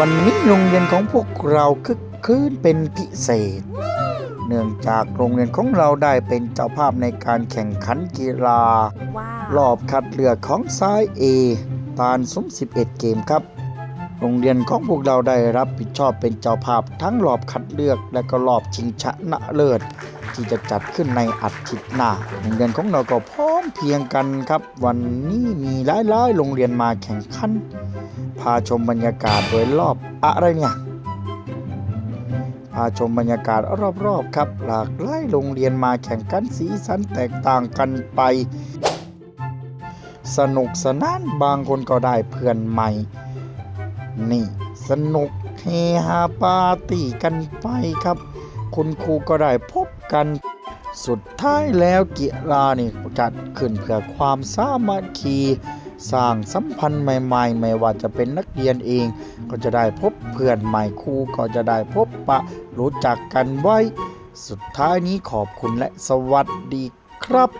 วันนี้โรงเรียนของพวกเราคึกคืนเป็นพิเศษ เนื่องจากโรงเรียนของเราได้เป็นเจ้าภาพในการแข่งขันกีฬาว้ารอบคัดเลือกของสาย A ตานสม11 เกมครับ โรงเรียนของพวกเราได้รับผิดชอบเป็นเจ้าภาพทั้งรอบคัดเลือกและก็รอบชิงชนะเลิศ ที่จะจัดขึ้นในอาทิตย์หน้า โรงเรียนของเราก็พร้อมเพียงกันครับ วันนี้มีหลายๆ โรงเรียนมาแข่งขัน พาชมบรรยากาศโดยรอบอะไรเนี่ย พาชมบรรยากาศรอบๆครับ หลากหลายโรงเรียนมาแข่งขันสีสันแตกต่างกันไป สนุกสนานบางคนก็ได้เพื่อนใหม่ นี่สนุกเฮฮาปาร์ตี้กันไปครับ คุณครูก็ได้พบกัน สุดท้ายแล้วกีฬานี่จัดขึ้นเพื่อความสามัคคีสร้างสัมพันธ์ใหม่ๆ ไม่ว่าจะเป็นนักเรียนเอง ก็จะได้พบเพื่อนใหม่ครูก็จะได้พบปะรู้จักกันไว้ สุดท้ายนี้ขอบคุณและสวัสดีครับ